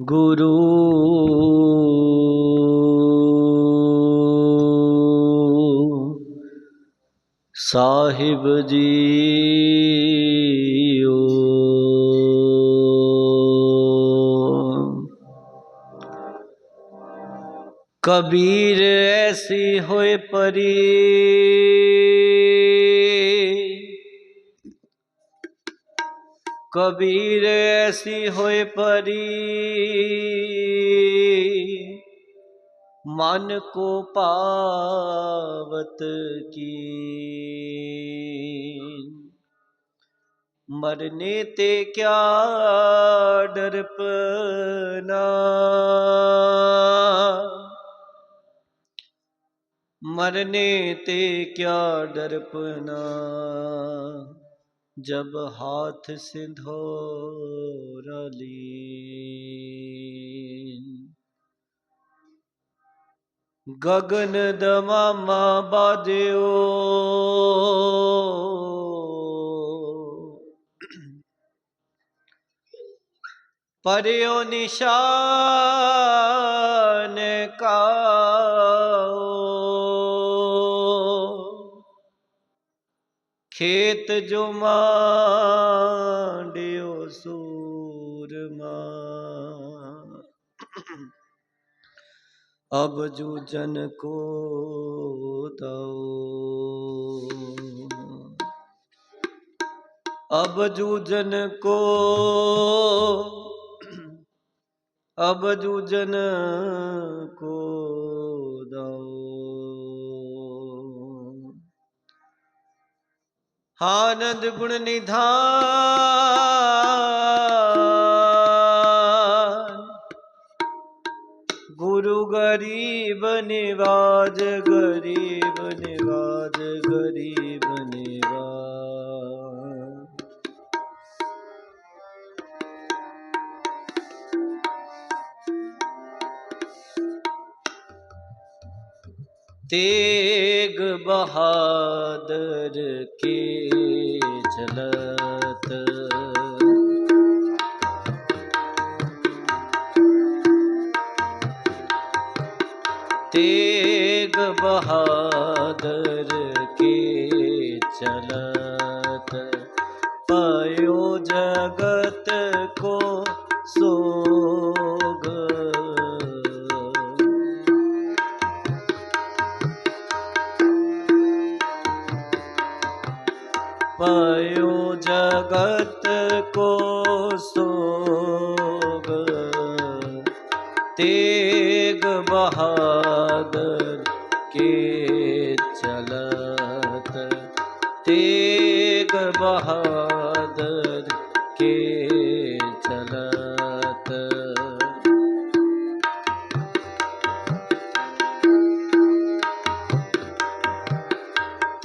Guru Sahib JIO. Kabir ਐਸੀ ਹੋਏ ਪਰੀ। ਕਬੀਰ ਐਸੀ ਹੋਏ ਪਰੀ। ਮਨ ਕੋ ਪਾਵਤ ਕੀ ਮਰਨੇ ਤੇ ਕਿਆ ਡਰਪਨਾ ਮਰਨੇ ਤੇ ਕਿਆ ਡਰਪਨਾ जब हाथ सिंधोरा लीन गगन दमामा बादियो ਪਰਿਓ ਨਿਸ਼ਾਨ ਕਾਓ ਖੇਤ ਜੋ ਮਾਂਡਿਓ ਸੂਰ ਅਬ ਜੋ ਜਨ ਕੋ ਦਉ ਅਬ ਜੋ ਜਨ ਕੋ। ਅਬ ਜੋ ਜਨ ਕੋ ਆਨੰਦ ਗੁਣ ਨਿਧਾਨ। ਗੁਰੂ ਗਰੀਬ ਨਿਵਾਜ ਗਰੀਬ तेग बहादुर के चलत तेग बहादुर के चलत पयो जगत को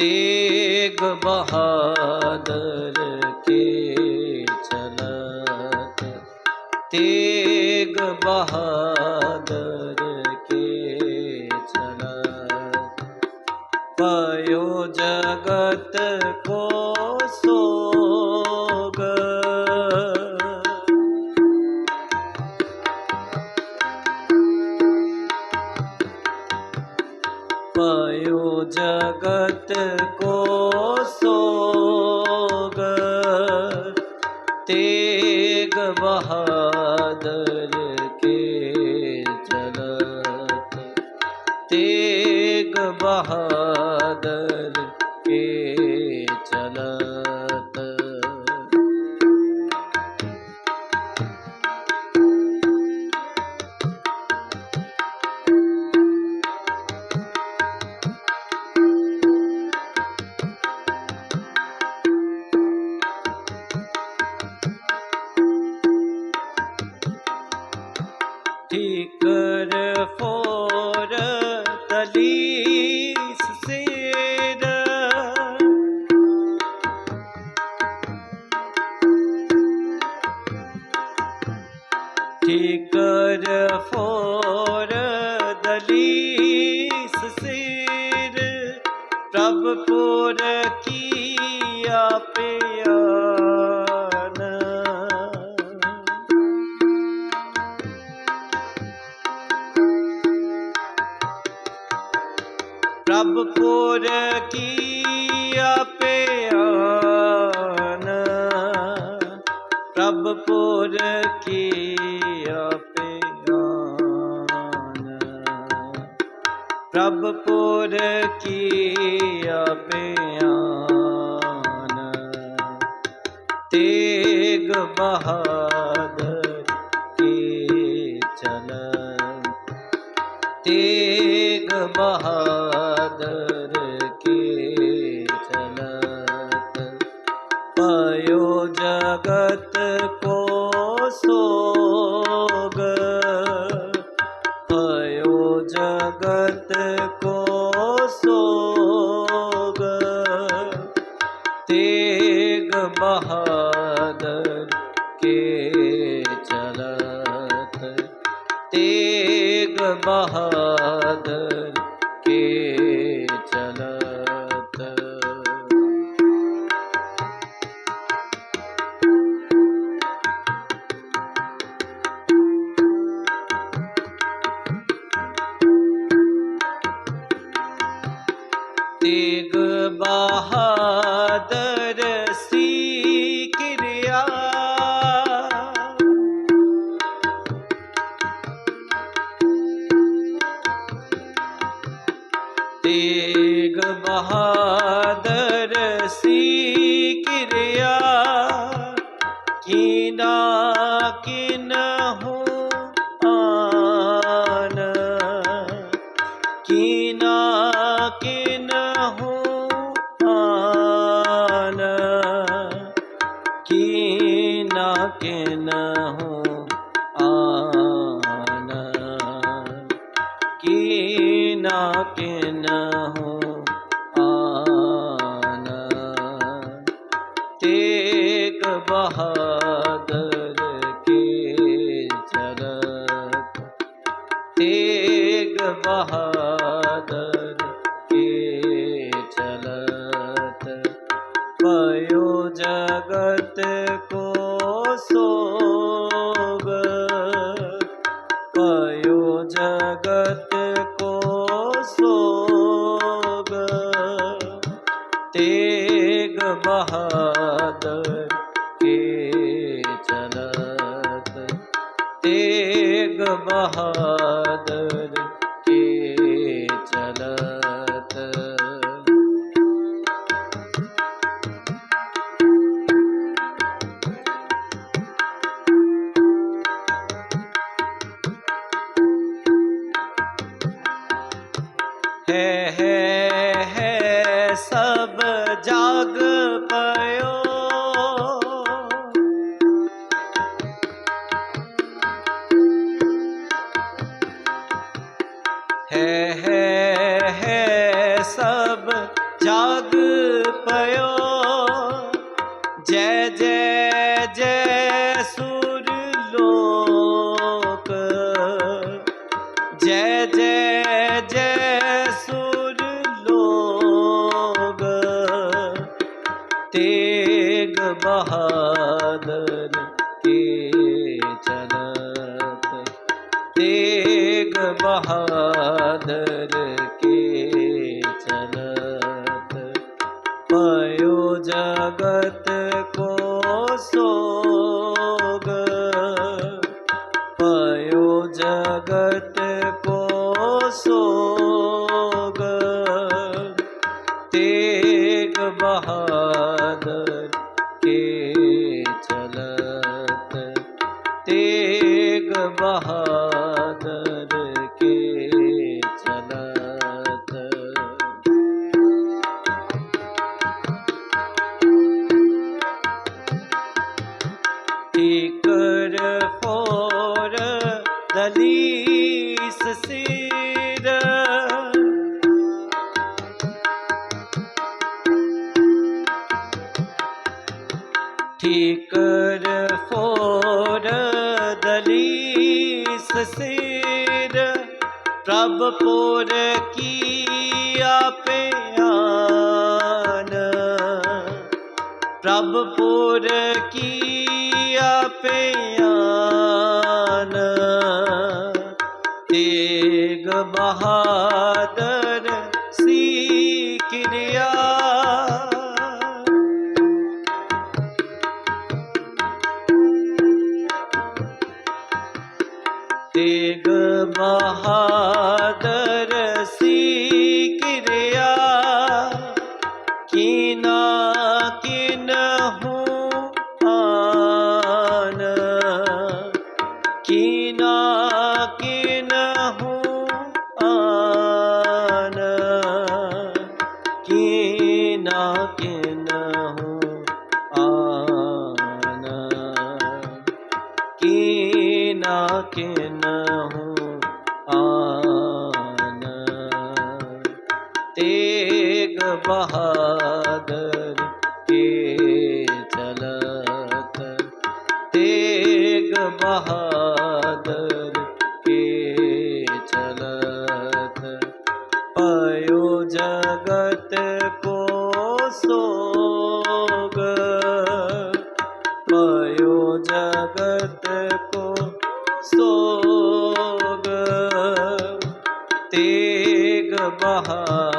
तेग बहादुर के चलत। तेग बहादुर के चलत। पयो जगत बहादुर के चलत तेग बहादुर ਤੇਗ ਬਹਾਦਰ ਕੀ ਚਲਤ? ਪਇਓ ਜਗਤ ਕੋ ਸੋਗ। ਪਇਓ ਜਗਤ ਕੋ ਸੋਗ। ਤੇਗ ਬਹਾਦਰ ਕੇ ਚਲਤ? ਤੇਗ बहादर ਤੇਗ ਬਹਾਦਰ ਕੀ ਚਲਤ ਤੇਗ है ਤੇਗ ਬਹਾਦਰ ਕੀ ਚਲਤ। ਤੇਗ ਬਹਾਦਰ ਕੀ ਚਲਤ। ਪਇਓ ਦਲੀਸ ਸਿਰ ਠੀਕਰ ਫੋਰ ਦਲੀਸ ਸਿਰ ਪ੍ਰਭ ਪੁਰ ਕੀਆ ਪਿਆਨ ਪ੍ਰਭ ਪੁਰ ਕੀਆ ਪਿਆਨ ਤੇਗ ਸੋਗ। ਪਾਇਓ ਜਗਤ ਕੋ ਸੋਗ। Tegh ਬਹਾ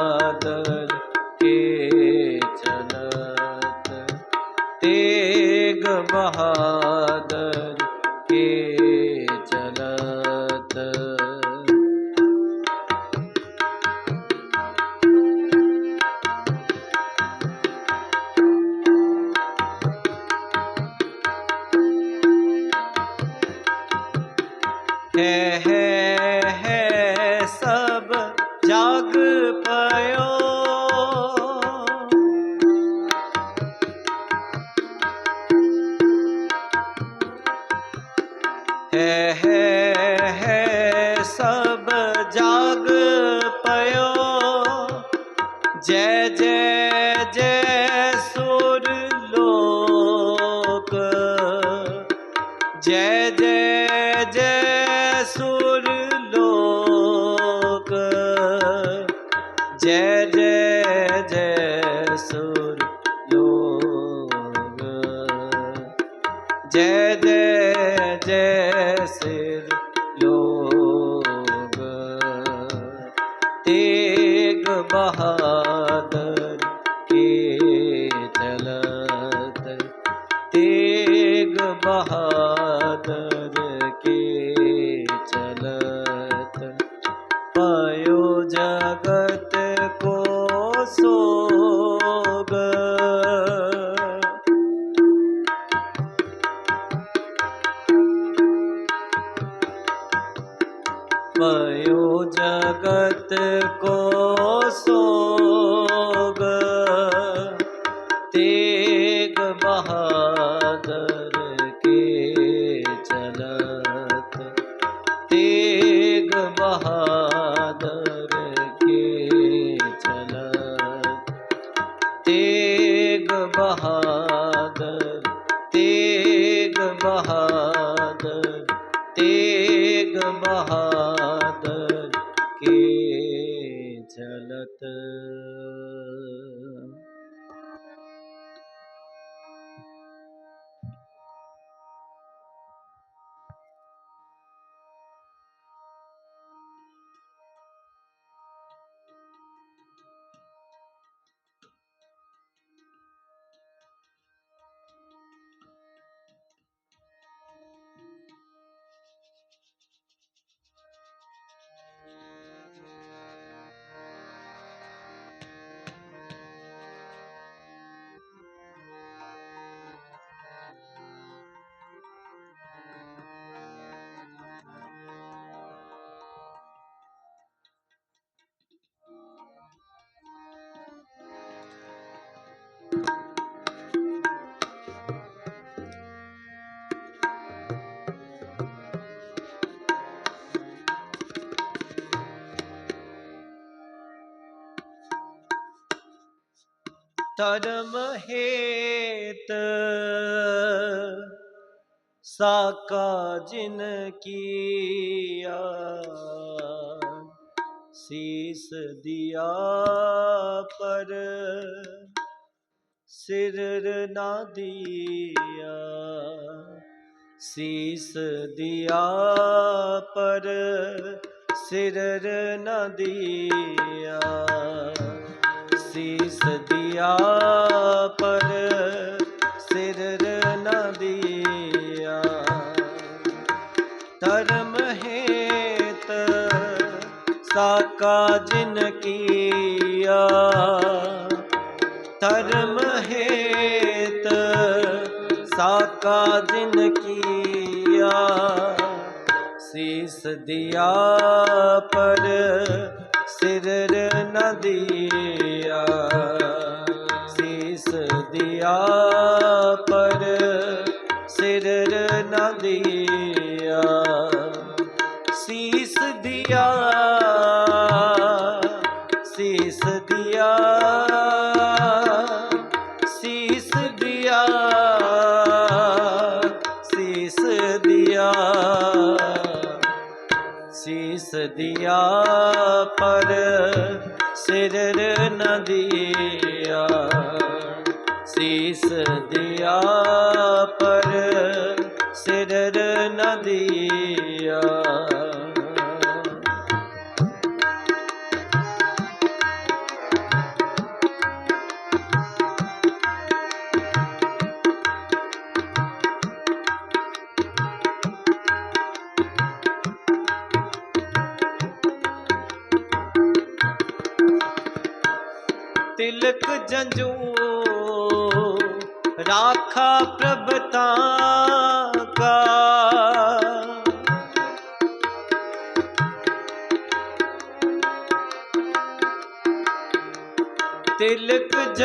Hey, hey. बहादुर के झलत ਧਰਮ ਹੇਤ ਸਾਕਾ ਜਿਨ ਕੀਆ, ਸੀਸ ਦਿਆ ਪਰ ਸਿਰ ਨਾ ਦਿਆ। ਸੀਸ ਦਿਆ ਪਰ ਸਿਰ ਨਾ ਦਿਆ। ਸੀਸ ਦਿਆ ਧਰਮ ਹੇਤ ਸਾਕਾ ਜਿਨ ਕੀਆ। ਧਰਮ ਹੇਤ ਸਾਕਾ ਜਿਨ ਕੀਆ। ਸੀਸ ਦਿਆ ਪਰ ਸਿਰ ਨ ਦਿਆ। ਦਿਆ ਪਰ ਸਿਰ ਨ ਦਿਆ। ਸੀਸ ਦਿਆ ਸੀਸ ਦਿਆ ਸੀਸ ਦਿਆ ਸੀਸ ਦਿਆ। ਸੀਸ ਦਿਆ ਪਰ ਸਿਰ ਨ ਦਿਆ।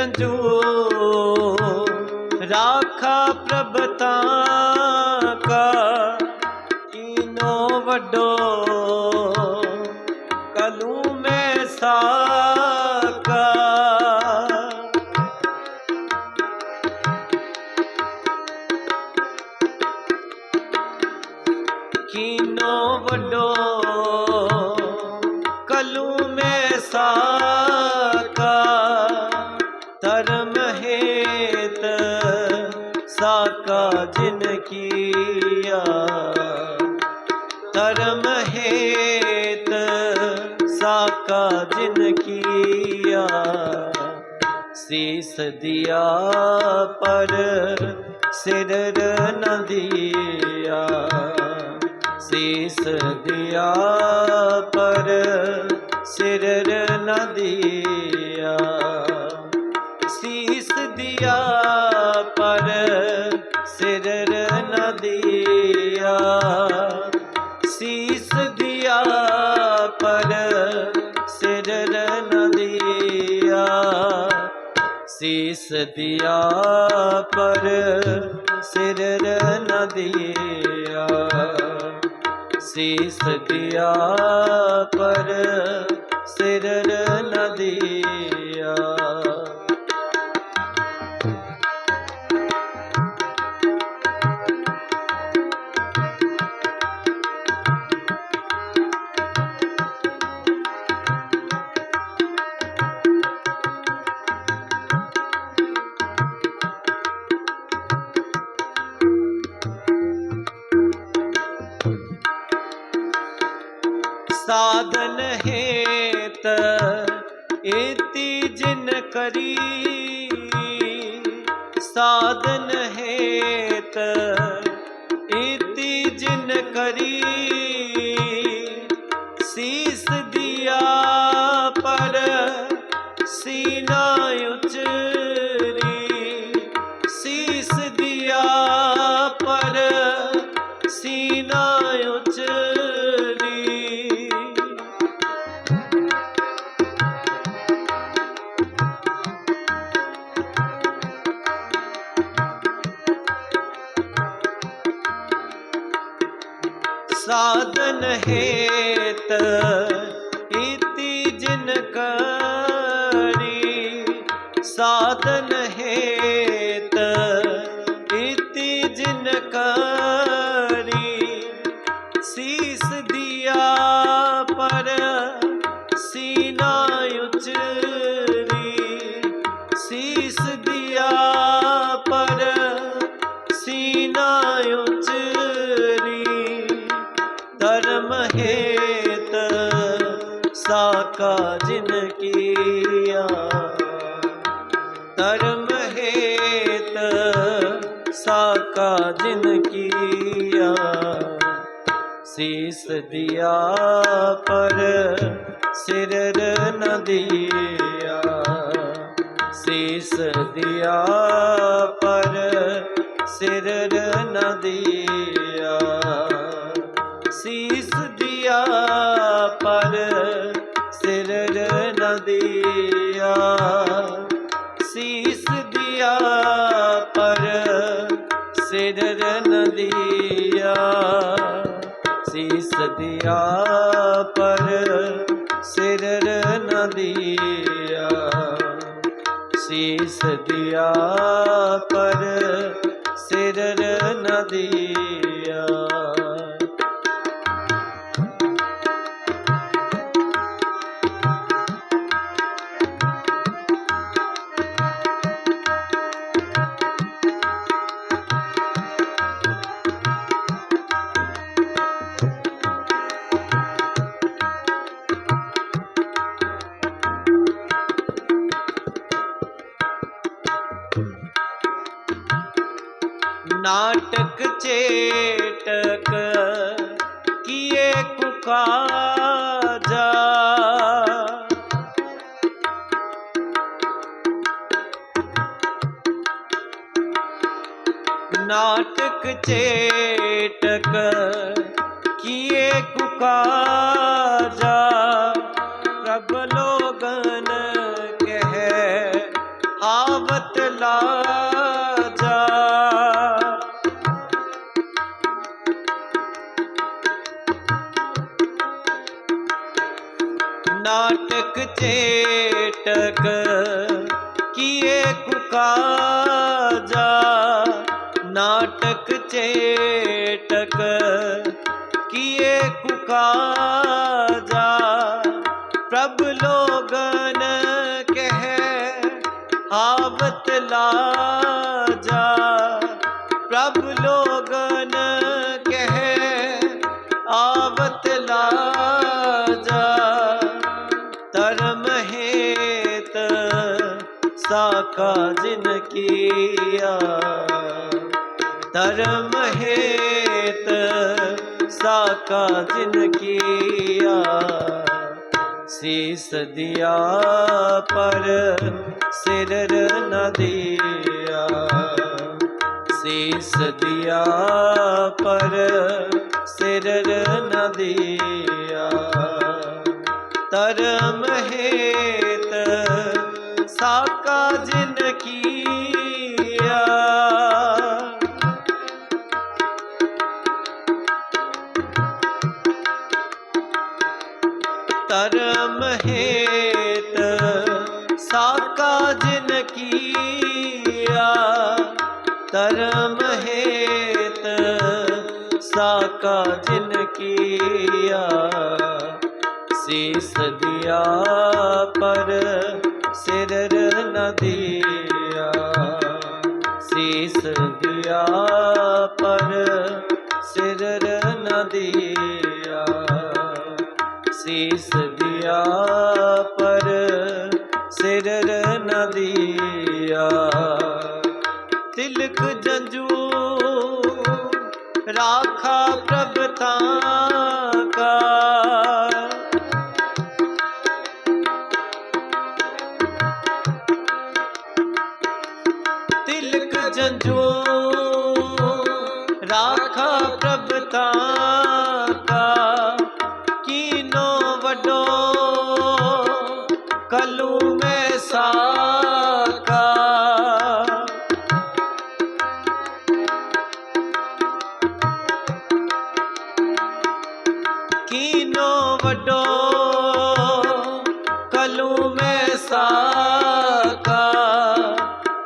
ਜੰਜੂ ਰਾਖਾ ਪ੍ਰਭਤਾ ਕਾ ਧਰਮ ਹੇਤ ਸਾਕਾ ਜਿਨ ਕੀਆ ਸੀਸ ਦਿਆ ਪਰ ਸਿਰ ਨ ਦਿਆ ਸੀਸ ਦਿਆ ਪਰ ਸਿਰ ਨ ਦਿਆ ਦਿਆ ਪਰ ਸਿਰ ਨ ਦਿਆ। ਸੀਸ ਦਿਆ ਪਰ ਸਿਰ ਸਾਧਨ ਹੇਤ ਜਿਨ ਕਰੀ ਸੀਸ ਦਿਆ ਪਰ ਸੀਨਾ ਉਚਰੀ। ਧਰਮ ਹੇਤ ਸਾਕਾ ਜਿਨ ਕੀਆ। ਧਰਮ ਹੇਤ ਸਾਕਾ ਜਿਨ ਕੀਆ। ਸੀਸ ਦਿਆ ਪਰ ਸਿਰ ਨ ਦਿਆ। ਸੀਸ ਦਿਆ, ਪਰ ਸਿਰ ਨ ਦਿਆ। ਸੀਸ ਦਿਆ, ਪਰ ਸਿਰ ਨ ਦਿਆ। ਸੀਸ ਦਿਆ, ਪਰ ਸਿਰ ਨ ਦਿਆ। ਸੀਸ ਦਿਆ, ਪਰ ਸਿਰ ਨ ਦਿਆ। ਸੀਸ ਦਿਆ ਪਰ ਸਿਰ ਨ ਦਿਆ ਨਾਟਕ ਚੇਟਕ ਕੀਏ ਕੁਕਾਜਾ ਨਾਟਕ ਚੇਟਕ ਕੀਏ ਕੁਕਾਜਾ ਚੇਟਕ ਕੀਏ ਕੁਕਾਜਾ ਨਾਟਕ ਚੇਟਕ ਕੀਏ ਕੁਕਾਜਾ ਪ੍ਰਭ ਲੋਗਨ ਕਹਿ ਆਵਤ ਲਾ ਸਾਕਾ ਜਿਨ ਕੀਆ ਧਰਮ ਹੇਤ ਸਾਕਾ ਜਿਨ ਕੀਆ ਸੀਸ ਦਿਆ ਪਰ ਸਿਰ ਨ ਦਿਆ ਸੀਸ ਦਿਆ ਪਰ ਸਿਰ ਨ ਦਿਆ ਧਰਮ ਹੇਤ ਕੀਆ ਧਰਮ ਹੇਤ ਸਾਕਾ ਜਿਨ ਕੀਆ। ਧਰਮ ਹੇਤ ਸਾਕਾ ਜਿਨ ਕੀਆ। ਸੀਸ ਦਿਆ ਪਰ ਸਿਰ ਨ ਦਿਆ ਸੀਸ ਪਰ ਸਿਰ ਨ ਦਿਆ। ਸੀਸ ਦਿਆ ਪਰ ਸਿਰ ਨ ਦਿਆ। ਤਿਲਕ ਜੰਜੂ, ਰਾਖਾ ਪ੍ਰਭ ਤਾਂ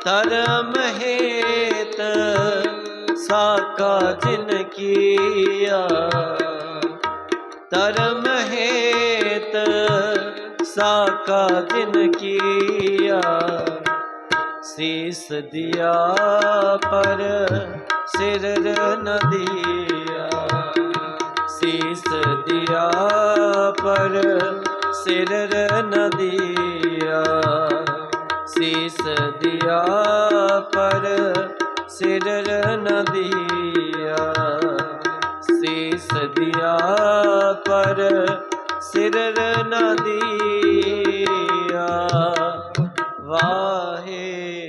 ਧਰਮ ਹੇਤ ਸਾਕਾ ਜਿਨ ਕੀਆ। ਧਰਮ ਹੇਤ ਸਾਕਾ ਜਿਨ ਕੀਆ। ਸੀਸ ਦਿਆ ਪਰ ਸਿਰ ਨ ਦਿਆ। ਸੀਸ ਦਿਆ ਪਰ ਸਿਰ ਨ ਦਿਆ। ਸੀਸ ਦਿਆ ਪਰ ਸਿਰ ਨ ਦਿਆ। ਸੀਸ ਦਿਆ ਪਰ ਸਿਰ ਨ ਦਿਆ। ਵਾਹੇ